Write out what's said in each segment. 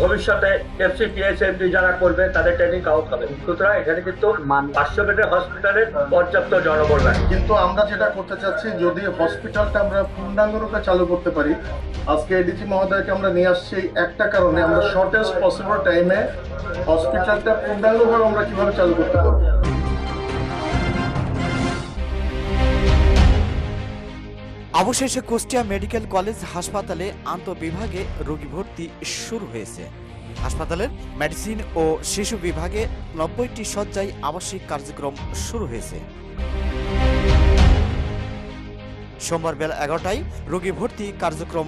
ভবিষ্যতে এফসি টিএসএমডি যারা করবে তাদের ট্রেনিং আউট হবে। সুতরাং এখানে কিন্তু পাঁচশো বেডের হসপিটালে পর্যাপ্ত জনবল লাগে কিন্তু আমরা যেটা করতে চাচ্ছি যদি হসপিটালটা আমরা পূর্ণাঙ্গরূপে চালু করতে পারি আজকে এডিজি মহোদয়কে আমরা নিয়ে আসছি একটা কারণে আমরা শর্টেস্ট পসিবল টাইমে হসপিটালটা পূর্ণাঙ্গভাবে আমরা কীভাবে চালু করতে পারব? অবশেষে কুষ্টিয়া মেডিকেল কলেজ হাসপাতালে আন্তঃবিভাগে রোগী ভর্তি শুরু হয়েছে। হাসপাতালের মেডিসিন ও শিশু বিভাগে নব্বইটি শয্যায় আবাসিক কার্যক্রম শুরু হয়েছে। সোমবার বেলা এগারোটায় রোগী ভর্তি কার্যক্রম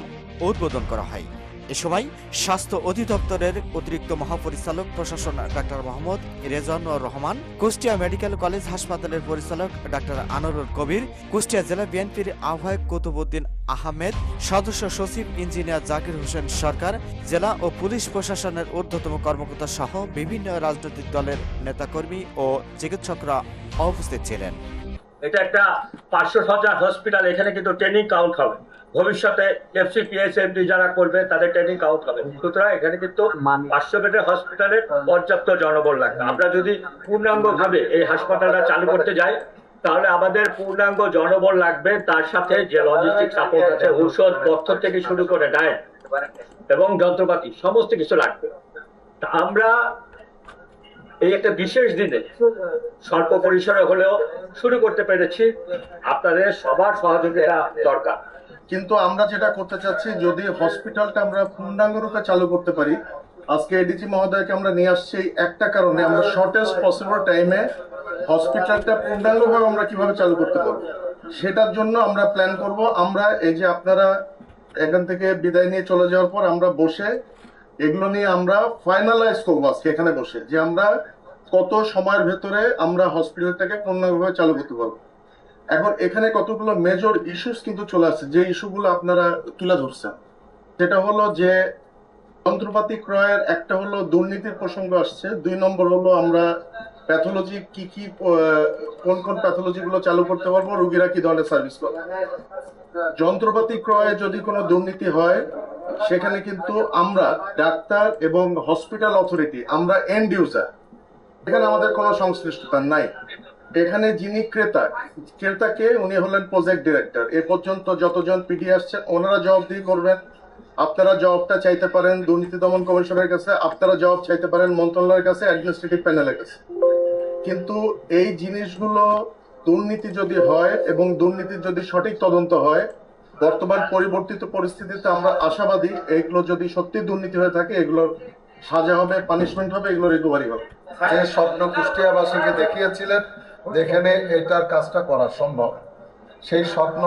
উদ্বোধন করা হয়। এ সময় স্বাস্থ্য অধিদপ্তরের অতিরিক্ত মহাপরিচালক প্রশাসন doctor Mohammad Rezanur Rahman, Kushtia medical college হাসপাতালের পরিচালক ডাক্তার আনোয়ারুল কবির, কুষ্টিয়া জেলা বিএনপির আহ্বায়ক কুতুবুদ্দিন আহমেদ, সদস্য সচিব ইঞ্জিনিয়ার জাকির হোসেন সরকার, জেলা ও পুলিশ প্রশাসনের ঊর্ধ্বতম কর্মকর্তা সহ বিভিন্ন রাজনৈতিক দলের নেতাকর্মী ও চিকিৎসকরা উপস্থিত ছিলেন। এটা একটা পাঁচশো হসপিটাল এখানে কিন্তু ট্রেনিং কাউন্ট হবে। ভবিষ্যতে এফসি টিএসএমডি যারা করবে তাদের ট্রেনিং কাউন্ট হবে। সুতরাং এখানে কিন্তু পাঁচশো বেডের হসপিটালের পর্যাপ্ত জনবল লাগবে। আমরা যদি পূর্ণাঙ্গ ভাবে এই হাসপাতালটা চালু করতে যাই তাহলে আমাদের পূর্ণাঙ্গ জনবল লাগবে তার সাথে যে লজিস্টিক সাপোর্ট আছে ঔষধ পথ্য থেকে শুরু করে ডায়েট এবং যন্ত্রপাতি সমস্ত কিছু লাগবে। তা আমরা এই একটা বিশেষ দিনে স্বল্প পরিসরে হলেও শুরু করতে পেরেছি। আপনাদের সবার সহযোগিতা দরকার। কিন্তু আমরা যেটা করতে চাচ্ছি, যদি হসপিটালটা আমরা পূর্ণাঙ্গ রূপে চালু করতে পারি, আজকে এডিজি মহোদয়কে আমরা নিয়ে আসছি একটা কারণে, আমরা শর্টেস্ট পসিবল টাইমে হসপিটালটা পূর্ণাঙ্গভাবে আমরা কীভাবে চালু করতে পারব, সেটার জন্য আমরা প্ল্যান করব। আমরা এই যে আপনারা এখান থেকে বিদায় নিয়ে চলে যাওয়ার পর আমরা বসে এগুলো নিয়ে আমরা ফাইনালাইজ করব আজকে এখানে বসে, যে আমরা কত সময়ের ভেতরে আমরা হসপিটালটাকে পূর্ণাঙ্গভাবে চালু করতে পারব। এখন এখানে কতগুলো মেজর ইস্যুস কিন্তু চলে আসছে, যে ইস্যুগুলো আপনারা তুলে ধরছেন। সেটা হলো যে যন্ত্রপাতি ক্রয়ের একটা হলো দুর্নীতির প্রসঙ্গ আসছে, দুই নম্বর হলো আমরা প্যাথোলজি কি কি কোন কোন প্যাথোলজি গুলো চালু করতে পারব, রুগীরা কি ধরনের সার্ভিস পাবে? যন্ত্রপাতি ক্রয়ে যদি কোনো দুর্নীতি হয়, সেখানে কিন্তু আমরা ডাক্তার এবং হসপিটাল অথরিটি আমরা এন্ড ইউজার এখানে আমাদের কোনো সংশ্লিষ্টতা নাই। এখানে যিনি ক্রেতা, ক্রেতাকে উনি হলেন প্রজেক্ট ডিরেক্টর এ পর্যন্ত যতজন পিডি আসছেন, ওনারা জবাবদিহি করবেন। আপনারা জবাবটা চাইতে পারেন দুর্নীতি দমন কমিশনের কাছে, আপনারা জবাব চাইতে পারেন মন্ত্রণালয়ের কাছে অ্যাডমিনিস্ট্রেটিভ প্যানেলের কাছে। কিন্তু এই জিনিসগুলো দুর্নীতি যদি হয় এবং দুর্নীতির যদি সঠিক তদন্ত হয়, বর্তমান পরিবর্তিত পরিস্থিতিতে আমরা আশাবাদী এইগুলো যদি সত্যি দুর্নীতি হয়ে থাকে, এগুলো সাজা হবে পানিশমেন্ট হবে, এগুলো রিকভারি হবে। স্বপ্ন কুষ্টিয়াবাসীকে দেখিয়েছিলেন। যেখানে এটার কাজটা করা সম্ভব। সেই স্বপ্ন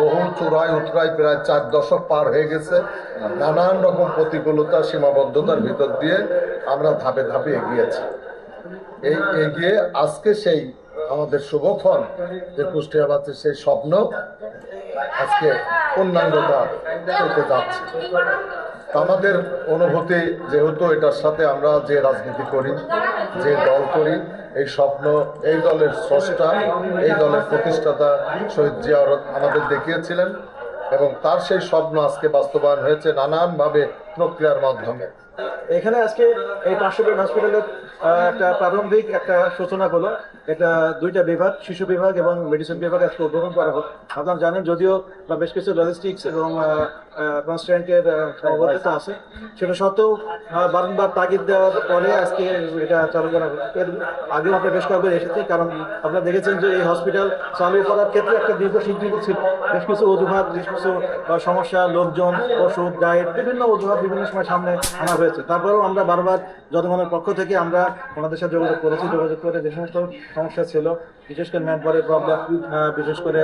বহু চূড়ায় উতরায় প্রায় চার দশক পার হয়ে গেছে। নানান রকম প্রতিকূলতা, সীমাবদ্ধতার ভিতর দিয়ে আমরা ধাপে ধাপে এগিয়েছি এই এগিয়ে আজকে সেই আমাদের শুভক্ষণ যে কুষ্টিয়াবাসীর সেই স্বপ্ন আজকে পূর্ণাঙ্গতা পেতে যাচ্ছে। আমাদের অনুভূতি, যেহেতু এটার সাথে আমরা যে রাজনীতি করি যে দল করি, এই স্বপ্ন, এই দলের স্রষ্টা, এই দলের প্রতিষ্ঠাতা শহীদ জিয়াউর আমাদের দেখিয়েছিলেন এবং তার সেই স্বপ্ন আজকে বাস্তবায়ন হয়েছে। নানানভাবে প্রক্রিয়ার মাধ্যমে। এখানে আজকে এই পাঁচশো বেড হসপিটালের একটা প্রারম্ভিক একটা সূচনা হলো। এটা দুইটা বিভাগ, শিশু বিভাগ এবং মেডিসিন বিভাগ আজকে উদ্বোধন করা হলো আপনারা জানেন যদিও বেশ কিছু লজিস্টিক্স এবং কনস্ট্যান্টের সভাপতিত্ব আছে। সেটা সত্ত্বেও বারংবার তাগিদ দেওয়ার পরে আজকে এটা চালু করা এর আগেও আমরা বেশ কয়েকবার এসেছি, কারণ আপনারা দেখেছেন যে এই হসপিটাল চালু করার ক্ষেত্রে একটা দীর্ঘ সিদ্ধান্ত ছিল। বেশ কিছু অজুহাত, বেশ কিছু সমস্যা, লোকজন ওষুধ ডায়েট বিভিন্ন অজুহাত বিভিন্ন সময় সামনে আনা হয়েছে। তারপরেও আমরা বারবার জনগণের পক্ষ থেকে আমরা ওনাদের সাথে যোগাযোগ করেছি, যোগাযোগ করে যে সমস্ত সমস্যা ছিল, বিশেষ করে ম্যানপাওয়ারের প্রবলেম বিশেষ করে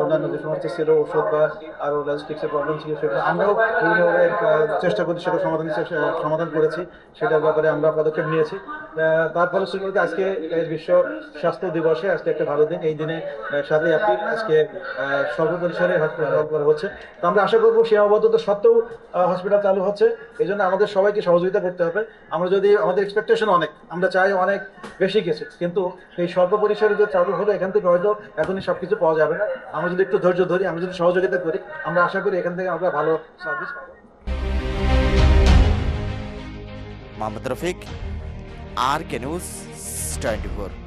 অন্যান্য যে সমস্ত ছিল, ওষুধ বা আরও লজিস্টিক্সের প্রবলেম ছিল, সেগুলো আমরাও বিভিন্নভাবে চেষ্টা করি সেটা সমাধান সমাধান করেছি। সেটার ব্যাপারে আমরা পদক্ষেপ নিয়েছি। তারপরে শুরুতে আজকে বিশ্ব স্বাস্থ্য দিবসে আজকে একটা ভালো দিন। এই দিনে সাথে এপ্রিল আজকে সর্বপরিসরে হসপিটাল হচ্ছে। তো আমরা আশা করব সীমাবদ্ধতা সত্ত্বেও হসপিটাল চালু হচ্ছে। এই জন্য আমাদের সবাইকে সহযোগিতা করতে হবে। আমরা যদি, আমাদের এক্সপেকটেশন অনেক, আমরা চাই অনেক বেশি কিছু। কিন্তু এই স্বল্প পরিসরে যে চালু হলো, এখান থেকে হয়তো এখনই সব কিছু পাওয়া যাবে না। আমরা যদি একটু ধৈর্য ধরি, আমরা যদি সহযোগিতা করি, আমরা আশা করি এখান থেকে আমরা ভালো সার্ভিস পাবো। Mohammad Rafiq Our Canoes 24